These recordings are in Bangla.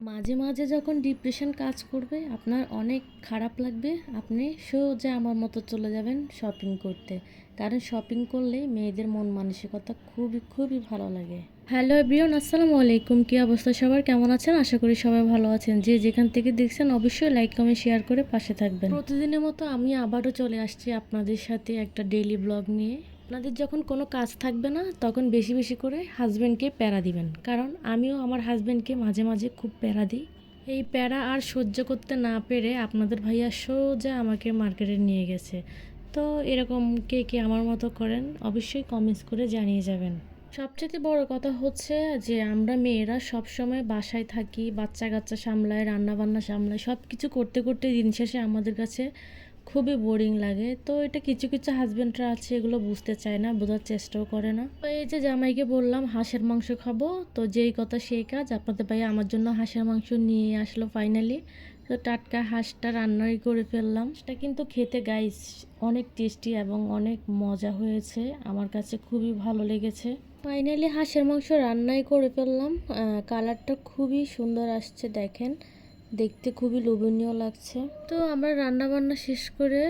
মাঝে মাঝে যখন ডিপ্রেশন কাজ করবে, আপনার অনেক খারাপ লাগবে। আপনি সোজা আমার মতো চলে যাবেন শপিং করতে। কারণ শপিং করলে মেয়েদের মন মানসিকতা খুবই খুবই ভালো লাগে। হ্যালো এভরিওন আসসালামু আলাইকুম। কী অবস্থা সবার? কেমন আছেন? আশা করি সবাই ভালো আছেন। যে যেখান থেকে দেখছেন, অবশ্যই লাইক কমেন্ট শেয়ার করে পাশে থাকবেন। প্রতিদিনের মতো আমি আবারও চলে আসছি আপনাদের সাথে একটা ডেইলি ব্লগ নিয়ে। আপনাদের যখন কোনো কাজ থাকবে না, তখন বেশি বেশি করে হাজব্যান্ডকে প্যারা দিবেন। কারণ আমিও আমার হাজব্যান্ডকে মাঝে মাঝে খুব প্যারা দিই। এই প্যারা আর সহ্য করতে না পেরে আপনাদের ভাইয়া সোজা আমাকে মার্কেটে নিয়ে গেছে। তো এরকম কে কে আমার মতো করেন, অবশ্যই কমেন্টস করে জানিয়ে যাবেন। সবচেয়ে বড় কথা হচ্ছে যে, আমরা মেয়েরা সব সময় বাসায় থাকি বাচ্চা কাচ্চা সামলায় রান্না বান্না সামলায় সব কিছু করতে করতে দিন শেষে আমাদের কাছে খুবই বোরিং লাগে। তো এটা কিছু কিছু হাজব্যান্ডরা আছে, এগুলো বুঝতে চায় না, বোঝার চেষ্টাও করে না। তো এই যে জামাইকে বললাম, হাঁসের মাংস খাব। তো যেই কথা সেই কাজ। আপনাদের ভাই আমার জন্য হাঁসের মাংস নিয়ে আসলো ফাইনালি তো টাটকা হাঁসটা রান্নাই করে ফেললাম। সেটা কিন্তু খেতে গাইস অনেক টেস্টি এবং অনেক মজা হয়েছে। আমার কাছে খুবই ভালো লেগেছে। ফাইনালি হাঁসের মাংস রান্নাই করে ফেললাম। কালারটা খুবই সুন্দর আসছে, দেখেন। দেখতে খুবই লোভনীয় লাগছে। তো আমরা রান্না বান্না শেষ করে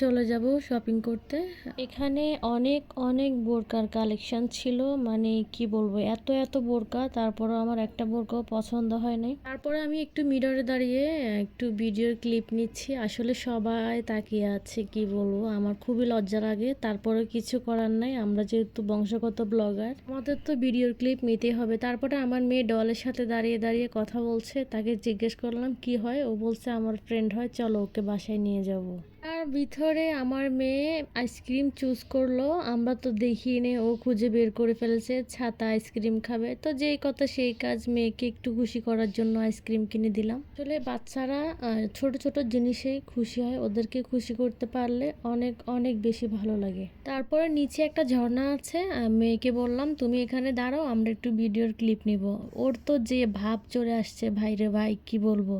চলে যাব শপিং করতে। এখানে অনেক অনেক বোরকার কালেকশন ছিল। মানে কি বলব, এত এত বোরকা, তারপরও আমার একটা বোরকাও পছন্দ হয় নাই। তারপরে আমি একটু মিররে দাঁড়িয়ে, একটু ভিডিওর ক্লিপ নিচ্ছি। আসলে সবাই তাকিয়ে আছে, কি বলব, আমার খুবই লজ্জা লাগে। তারপরে কিছু করার নাই, আমরা যেহেতু বংশগত ব্লগার আমাদের তো ভিডিওর ক্লিপ নিতেই হবে। তারপরে আমার মেয়ে ডলের সাথে দাঁড়িয়ে দাঁড়িয়ে কথা বলছে, তাকে জিজ্ঞেস করলাম কি হয়? ও বলছে আমার ফ্রেন্ড হয় চলো ওকে বাসায় নিয়ে যাব। আর ভিতরে আমার মেয়ে আইসক্রিম চুজ করল। আমরা তো দেখিনি ও খুঁজে বের করে ফেলেছে, ছাতা আইসক্রিম খাবে। তো যেই কথা সেই কাজ মেয়েকে একটু খুশি করার জন্য আইসক্রিম কিনে দিলাম। আসলে বাচ্চারা ছোট ছোট জিনিসেই খুশি হয়, ওদেরকে খুশি করতে পারলে অনেক অনেক বেশি ভালো লাগে। তারপরে নিচে একটা ঝর্ণা আছে মেয়েকে বললাম, তুমি এখানে দাঁড়াও, আমরা একটু ভিডিওর ক্লিপ নিব। ওর তো যে ভাব চলে আসছে, ভাইরে ভাই, কি বলব?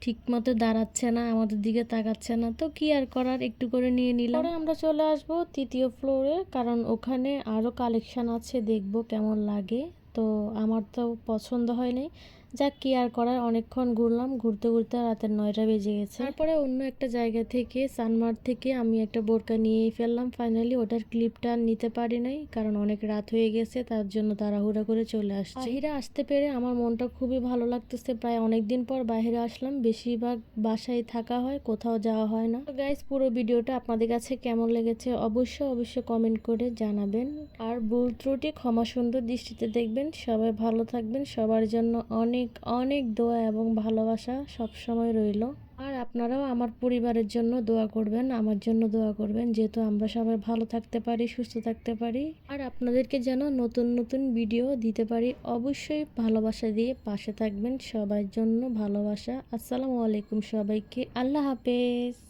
ঠিক মতো দাঁড়াচ্ছে না, আমাদের দিকে তাকাচ্ছে না। তো কি আর করার? একটু করে নিয়ে নিলাম। আমরা চলে আসব তৃতীয় ফ্লোরে কারণ ওখানে আরও কালেকশান আছে, দেখব কেমন লাগে। তো আমার তো পছন্দ হয়নি। যাক কি আর করার? অনেকক্ষণ ঘুরলাম ঘুরতে ঘুরতে রাতের নয়টা বেজে গেছে। তারপরে অন্য একটা জায়গা থেকে সানমার থেকে আমি একটা বোরকা নিয়েই ফেললাম। ফাইনালি ওটার ক্লিপটা আর নিতে পারি নাই কারণ অনেক রাত হয়ে গেছে তার জন্য তাড়াহুড়া করে চলে আসছি। বাহিরে আসতে পেরে আমার মনটা খুবই ভালো লাগতেছে। প্রায় অনেক দিন পর বাইরে আসলাম বেশিরভাগ বাসায় থাকা হয় কোথাও যাওয়া হয় না। তো গাইস পুরো ভিডিওটা আপনাদের কাছে কেমন লেগেছে অবশ্যই অবশ্যই কমেন্ট করে জানাবেন। আর ভুল ত্রুটি ক্ষমা সুন্দর দৃষ্টিতে দেখবেন। সবাই ভালো থাকবেন সবার জন্য অনেক অনেক অনেক দোয়া এবং ভালোবাসা সব সময় রইল। আর আপনারাও আমার পরিবারের জন্য দোয়া করবেন, আমার জন্য দোয়া করবেন, যেহেতু আমরা সবাই ভালো থাকতে পারি, সুস্থ থাকতে পারি। আর আপনাদেরকে যেন নতুন নতুন ভিডিও দিতে পারি, অবশ্যই ভালোবাসা দিয়ে পাশে থাকবেন সবার জন্য ভালোবাসা। আসসালামু আলাইকুম সবাইকে, আল্লাহ হাফেজ।